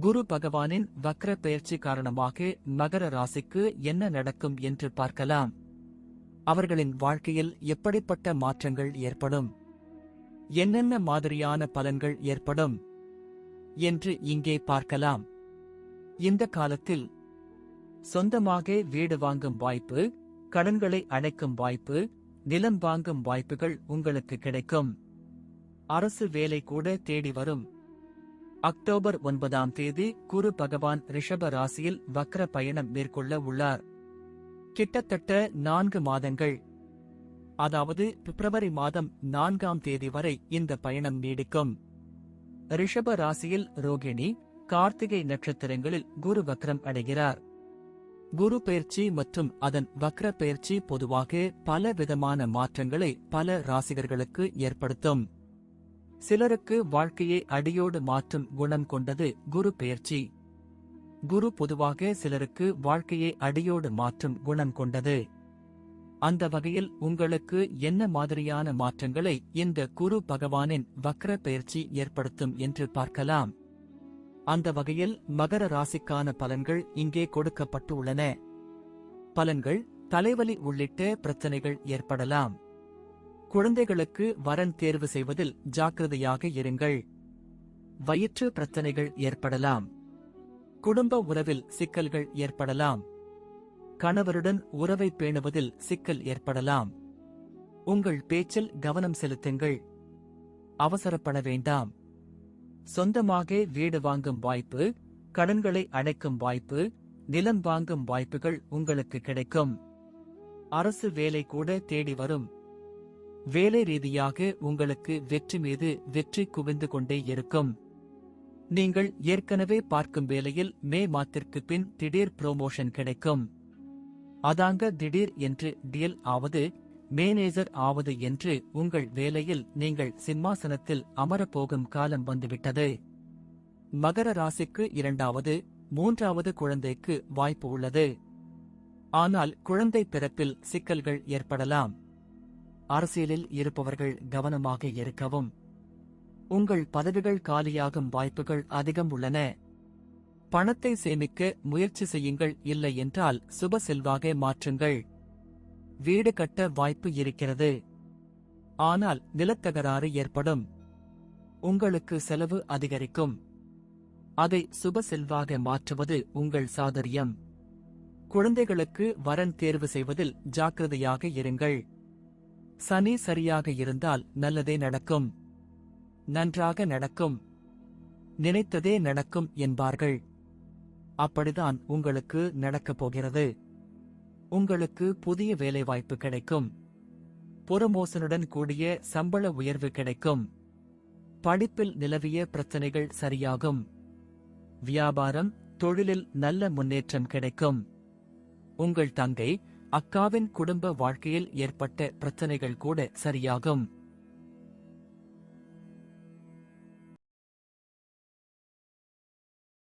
குரு பகவானின் வக்ர பெயர்ச்சி காரணமாக மகர ராசிக்கு என்ன நடக்கும் என்று பார்க்கலாம். அவர்களின் வாழ்க்கையில் எப்படிப்பட்ட மாற்றங்கள் ஏற்படும்? என்னென்ன மாதிரியான பலன்கள் ஏற்படும்? என்று இங்கே பார்க்கலாம். இந்த காலத்தில் சொந்தமாக வீடு வாங்கும் வாய்ப்பு கடன்களை அடைக்கும் வாய்ப்பு நிலம் வாங்கும் வாய்ப்புகள் உங்களுக்கு கிடைக்கும். அரசு வேலை கூட தேடி வரும். அக்டோபர் ஒன்பதாம் தேதி குரு பகவான் ரிஷப ராசியில் வக்ர பயணம் மேற்கொள்ள உள்ளார். கிட்டத்தட்ட நான்கு மாதங்கள். அதாவது பிப்ரவரி மாதம் நான்காம் தேதி வரை இந்த பயணம் நீடிக்கும். ரிஷப ராசியில் ரோகிணி கார்த்திகை நட்சத்திரங்களில் குரு வக்ரம் அடைகிறார். குரு பெயர்ச்சி மற்றும் அதன் வக்ர பெயர்ச்சி பொதுவாக பல விதமான மாற்றங்களை பல ராசிகர்களுக்கு ஏற்படுத்தும். சிலருக்கு வாழ்க்கையை அடியோடு மாற்றும் குணம் கொண்டது குரு பெயர்ச்சி. குரு பொதுவாக சிலருக்கு வாழ்க்கையை அடியோடு மாற்றும் குணம் கொண்டது. அந்த வகையில் உங்களுக்கு என்ன மாதிரியான மாற்றங்களை இந்த குரு பகவானின் வக்ர பெயர்ச்சி ஏற்படுத்தும் என்று பார்க்கலாம். அந்த வகையில் மகர ராசிக்கான பலன்கள் இங்கே கொடுக்கப்பட்டுள்ளன. பலன்கள் தலைவலி உள்ளிட்ட பிரச்சனைகள் ஏற்படலாம். குழந்தைகளுக்கு வரன் தேர்வு செய்வதில் ஜாக்கிரதையாக இருங்கள். வயிற்று பிரச்சனைகள் ஏற்படலாம். குடும்ப உறவில் சிக்கல்கள் ஏற்படலாம். கணவருடன் உறவை பேணுவதில் சிக்கல் ஏற்படலாம். உங்கள் பேச்சில் கவனம் செலுத்துங்கள். அவசரப்பட வேண்டாம். சொந்தமாக வீடு வாங்கும் வாய்ப்பு கடன்களை அடைக்கும் வாய்ப்பு நிலம் வாங்கும் வாய்ப்புகள் உங்களுக்கு கிடைக்கும். அரசு வேலை கூட தேடி வரும். வேலை ரீதியாக உங்களுக்கு வெற்றி மீது வெற்றி குவிந்து கொண்டே இருக்கும். நீங்கள் ஏற்கனவே பார்க்கும் வேலையில் மே மாத்திற்கு பின் திடீர் ப்ரோமோஷன் கிடைக்கும். அதாங்க திடீர் என்று டீல் ஆவது மேனேஜர் ஆவது என்று உங்கள் வேலையில் நீங்கள் சிம்மாசனத்தில் அமரப்போகும் காலம் வந்துவிட்டது. மகர ராசிக்கு இரண்டாவது மூன்றாவது குழந்தைக்கு வாய்ப்பு உள்ளது. ஆனால் குழந்தை பிறப்பில் சிக்கல்கள் ஏற்படலாம். அரசியலில் இருப்பவர்கள் கவனமாக இருக்கவும். உங்கள் பதவிகள் காலியாகும் வாய்ப்புகள் அதிகம் உள்ளன. பணத்தை சேமிக்க முயற்சி செய்யுங்கள் இல்லை என்றால் சுப செல்வாக மாற்றுங்கள். வீடு கட்ட வாய்ப்பு இருக்கிறது. ஆனால் நிலத்தகராறு ஏற்படும். உங்களுக்கு செலவு அதிகரிக்கும். அதை சுப செல்வாக மாற்றுவது உங்கள் சாதரியம். குழந்தைகளுக்கு வரன் தேர்வு செய்வதில் ஜாக்கிரதையாக இருங்கள். சனி சரியாக இருந்தால் நல்லதே நடக்கும். நன்றாக நடக்கும். நினைத்ததே நடக்கும் என்பார்கள். அப்படிதான் உங்களுக்கு நடக்கப் போகிறது. உங்களுக்கு புதிய வேலைவாய்ப்பு கிடைக்கும். புறமோசனுடன் கூடிய சம்பள உயர்வு கிடைக்கும். படிப்பில் நிலவிய பிரச்சனைகள் சரியாகும். வியாபாரம் தொழிலில் நல்ல முன்னேற்றம் கிடைக்கும். உங்கள் தங்கை அக்காவின் குடும்ப வாழ்க்கையில் ஏற்பட்ட பிரச்சனைகள் கூட சரியாகும்.